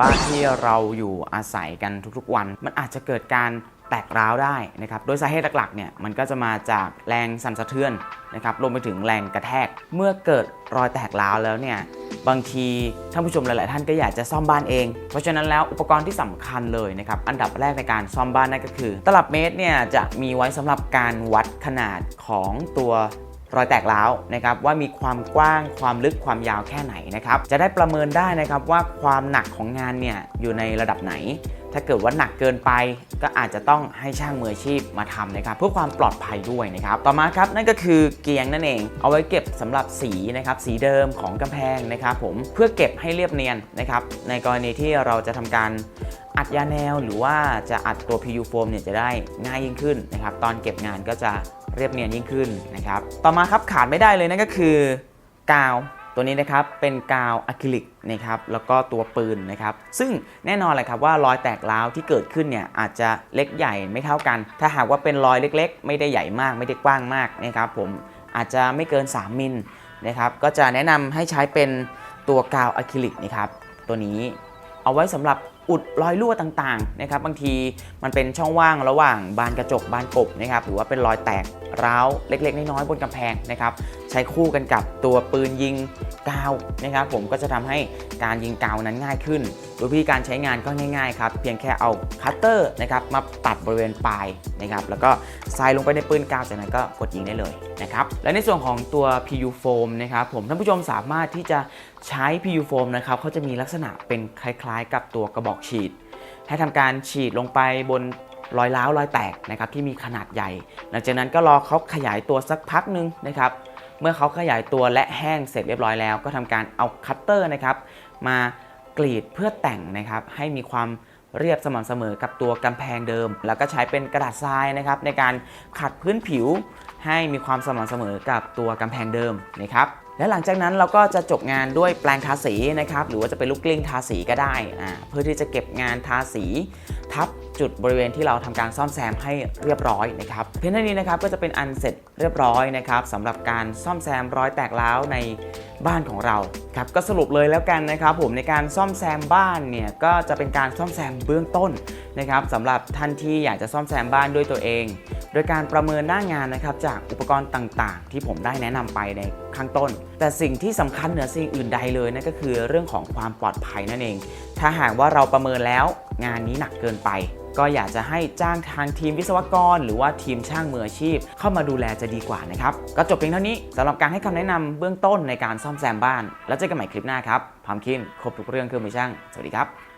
บ้านที่เราอยู่อาศัยกันทุกๆวัน มันอาจจะเกิดการแตกร้าวได้นะครับ โดยสาเหตุหลักๆเนี่ยมันก็จะมาจากแรงสั่นสะเทือนนะครับรวมไปถึงแรงกระแทก เมื่อเกิดรอยแตกร้าวแล้วเนี่ยบางทีท่านผู้ชมหลาย ๆ ท่านก็อยากจะซ่อมบ้านเอง เพราะฉะนั้นแล้วอุปกรณ์ที่สำคัญเลยนะครับอันดับแรกในการซ่อมบ้านนั่นก็คือ ตลับเมตรเนี่ยจะมีไว้สำหรับการวัดขนาดของตัว รอยแตกร้าวนะครับว่ามีความกว้างความลึกความยาวแค่ไหนนะครับจะได้ประเมินได้นะครับว่าความหนักของงานเนี่ยอยู่ในระดับไหน ถ้าเกิดว่าหนักเกินไปก็อาจจะต้องให้ช่างมืออาชีพมาทำนะครับเพื่อความปลอดภัยด้วยนะครับต่อมาครับนั่นก็คือเกียงนั่นเอง เอาไว้เก็บสำหรับสีนะครับสีเดิมของกำแพงนะครับผมเพื่อเก็บให้เรียบเนียนนะครับในกรณีที่เราจะทำการอัดยาแนวหรือว่าจะอัดตัว PU foam เนี่ยจะได้ง่ายยิ่งขึ้นนะครับตอนเก็บงานก็จะ เรียบเนียนยิ่งขึ้นนะครับ ต่อมาครับขาดไม่ได้เลยนั่นก็คือกาวตัวนี้นะครับเป็นกาวอะคริลิกนะครับแล้วก็ตัวปืนนะครับซึ่งแน่นอนเลยครับว่ารอยแตกร้าวที่เกิดขึ้นเนี่ยอาจจะเล็กใหญ่ไม่เท่ากัน ถ้าหากว่าเป็นรอยเล็ก ๆ ไม่ได้ใหญ่มากไม่ได้กว้างมากนะครับผมอาจจะไม่เกิน 3 มิลนะครับก็จะแนะนำให้ใช้เป็นตัวกาวอะคริลิกนะครับตัวนี้เอาไว้สำหรับอุดรอยรั่วต่างๆนะครับบางทีมันเป็นช่องว่างระหว่างบานกระจกบานกบนะครับหรือว่าเป็นรอยแตก ร้าวเล็ก ๆ น้อยๆบนกำแพงนะครับใช้คู่กันกับตัวปืนยิงกาวนะครับ ผมก็จะทำให้การยิงกาวนั้นง่ายขึ้นโดยวิธีการใช้งานก็ง่ายๆครับเพียงแค่เอาคัตเตอร์นะครับมาตัดบริเวณปลายนะครับแล้วก็ใส่ลงไปในปืนกาวจากนั้นก็กดยิงได้เลยนะครับและในส่วนของตัว PU foam นะครับผมท่านผู้ชมสามารถที่จะใช้ PU foam นะครับเขาจะมีลักษณะเป็นคล้ายๆ กับตัวกระบอกฉีด ให้ทำการฉีดลงไปบน รอยร้าวรอยแตกนะครับที่มีขนาดใหญ่ หลังจากนั้นก็รอเขาขยายตัวสักพักหนึ่งนะครับเมื่อเขาขยายตัวและแห้งเสร็จเรียบร้อยแล้ว ก็ทำการเอาคัตเตอร์นะครับมากรีดเพื่อแต่งนะครับให้มีความเรียบสม่ำเสมอกับตัวกำแพงเดิม แล้วก็ใช้เป็นกระดาษทรายนะครับในการขัดพื้นผิว ให้มีความสม่ำเสมอกับตัวกำแพงเดิมนะครับและหลังจากนั้นเราก็จะจบงานด้วยแปรงทาสีนะครับหรือว่าจะเป็นลูกกลิ้งทาสีก็ได้อ่าเพื่อที่จะเก็บงานทาสี ทับจุดบริเวณที่เราทำการซ่อมแซมให้เรียบร้อยนะครับเพียงเท่านี้นะครับก็จะเป็นอันเสร็จเรียบร้อยนะครับสำหรับการซ่อมแซมรอยแตกร้าวในบ้านของเราครับก็สรุปเลยแล้วกันนะครับผมในการซ่อมแซมบ้านเนี่ยก็จะเป็นการซ่อมแซมเบื้องต้นนะครับสำหรับท่านที่อยากจะซ่อมแซมบ้านด้วยตัวเอง โดยการประเมินหน้างานนะครับจากอุปกรณ์ต่างๆ ที่ผมได้แนะนำไปในข้างต้น แต่สิ่งที่สำคัญเหนือสิ่งอื่นใดเลยนั่นก็คือเรื่องของความปลอดภัยนั่นเอง ถ้าหากว่าเราประเมินแล้วงานนี้หนักเกินไป ก็อยากจะให้จ้างทางทีมวิศวกร หรือว่าทีมช่างมืออาชีพ เข้ามาดูแลจะดีกว่านะครับก็จบเพียงเท่านี้สำหรับการให้คำแนะนำเบื้องต้นในการซ่อมแซมบ้าน แล้วเจอกันใหม่คลิปหน้าครับพามคินครบทุกเรื่องเครื่องมือช่างสวัสดีครับ